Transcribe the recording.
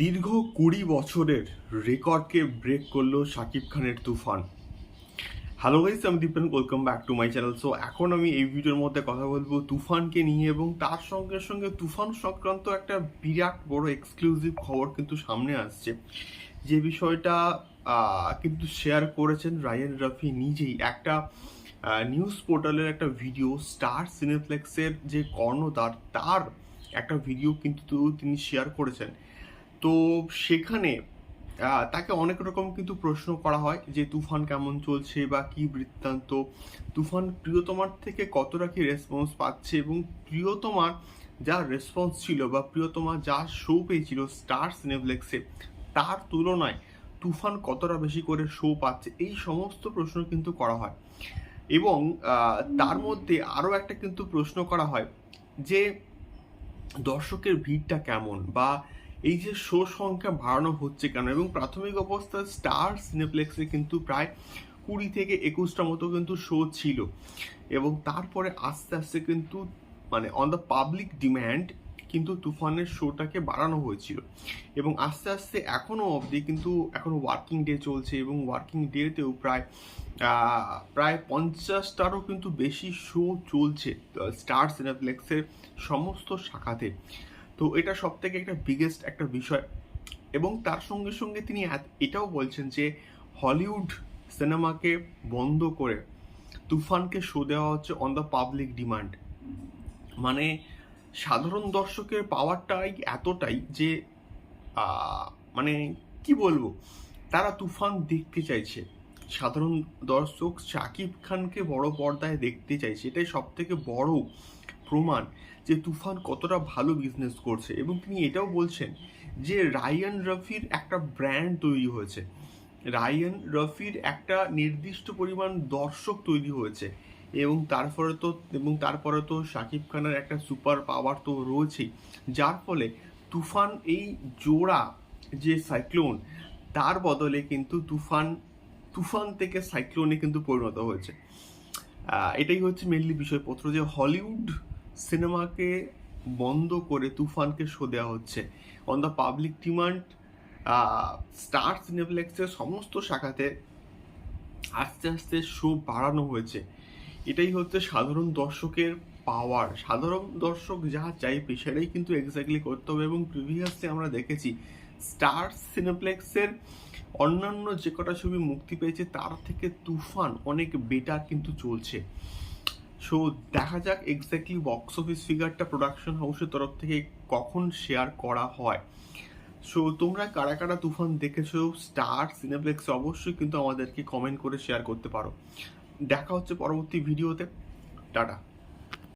দীর্ঘ কুড়ি বছরের রেকর্ডকে ব্রেক করল শাকিব খানের তুফান। হ্যালো গাইস আমি Dipen welcome back to my channel so এখন আমি এই ভিডিওর মধ্যে কথা বলব তুফানকে নিয়ে এবং তার সঙ্গে সঙ্গে তুফান সংক্রান্ত একটা বিরাট বড় এক্সক্লুসিভ খবর কিন্তু সামনে আসছে। যে বিষয়টা কিন্তু শেয়ার করেছেন রায়ান রফি নিজেই। একটা নিউজ পোর্টালের একটা ভিডিও স্টার সিনেপ্লেক্সের যে কর্ণধার, তার একটা ভিডিও কিন্তু তিনি শেয়ার করেছেন। তো সেখানে তাকে অনেক রকম কিন্তু প্রশ্ন করা হয় যে তুফান কেমন চলছে বা কি বৃত্তান্ত? তুফান প্রিয়তমার থেকে কতটা কি রেসপন্স পাচ্ছে এবং প্রিয়তমার যা রেসপন্স ছিল বা প্রিয়তমা যা শো পেয়েছিল স্টার সিনেপ্লেক্সে তার তুলনায় তুফান কতটা বেশি করে শো পাচ্ছে? এই সমস্ত প্রশ্ন কিন্তু করা হয়। এবং তার মধ্যে আরও একটা কিন্তু প্রশ্ন করা হয় যে দর্শকের ভিড়টা কেমন? বা এই যে শো সংখ্যা বাড়ানো হচ্ছে কেন? এবং প্রাথমিক অবস্থায় স্টার সিনেপ্লেক্সে কিন্তু প্রায় কুড়ি থেকে একুশটা মতো কিন্তু শো ছিল। এবং তারপরে আস্তে আস্তে কিন্তু মানে অন দ্য পাবলিক ডিম্যান্ড কিন্তু তুফানের শোটাকে বাড়ানো হয়েছিল। এবং আস্তে আস্তে এখনও অবধি কিন্তু এখন ওয়ার্কিং ডে চলছে এবং ওয়ার্কিং ডেতেও প্রায় প্রায় পঞ্চাশটারও কিন্তু বেশি শো চলছে স্টার সিনেপ্লেক্সের সমস্ত শাখাতে। তো এটা সব থেকে একটা বিগেস্ট একটা বিষয়। এবং তার সঙ্গে সঙ্গে তিনি এটাও বলছেন যে হলিউড সিনেমাকে বন্ধ করে তুফানকে শো দেওয়া হচ্ছে অন দ্য পাবলিক ডিমান্ড মানে সাধারণ দর্শকের পাওয়ারটাই এতটাই যে মানে কি বলব, তারা তুফান দেখতে চাইছে। সাধারণ দর্শক শাকিব খানকে বড় পর্দায় দেখতে চাইছে। এটাই সব থেকে বড় প্রমাণ যে তুফান কতটা ভালো বিজনেস করছে এবং তিনি এটাও বলছেন যে রায়ান রফির একটা ব্র্যান্ড তৈরি হয়েছে। রায়ান রফির একটা নির্দিষ্ট পরিমাণ দর্শক তৈরি হয়েছে এবং তারপরে তো, এবং তারপরে তো শাকিব খানের একটা সুপার পাওয়ার তো রয়েছেই। যার ফলে তুফান এই জোড়া যে সাইক্লোন তার বদলে কিন্তু তুফান তুফান থেকে সাইক্লোনে কিন্তু পরিণত হয়েছে। এটাই হচ্ছে মেনলি বিষয়পত্র যে হলিউড সিনেমাকে বন্ধ করে তুফানকে শো দেওয়া হচ্ছে। On the public demand star সিনেপ্লেক্সের সমস্ত শাখাতে আস্তে আস্তে শো বাড়ানো হয়েছে। এটাই হচ্ছে সাধারণ দর্শকের পাওয়ার সাধারণ দর্শক যা চাইবে সেটাই কিন্তু এক্স্যাক্টলি করতে হবে এবং প্রিভিয়াসলি আমরা দেখেছি স্টার সিনেপ্লেক্সের অন্যান্য যে কটা ছবি মুক্তি পেয়েছে, তার থেকে তুফান অনেক বেটার কিন্তু চলছে। সো দেখা যাক এক্স্যাক্টলি বক্স অফিস ফিগারটা প্রোডাকশন হাউসের তরফ থেকে কখন শেয়ার করা হয়। সো তোমরা কারা কারা তুফান দেখেছ? স্টার সিনেপ্লেক্স অবশ্যই কিন্তু আমাদেরকে কমেন্ট করে শেয়ার করতে পারো। দেখা হচ্ছে পরবর্তী ভিডিওতে টাটা।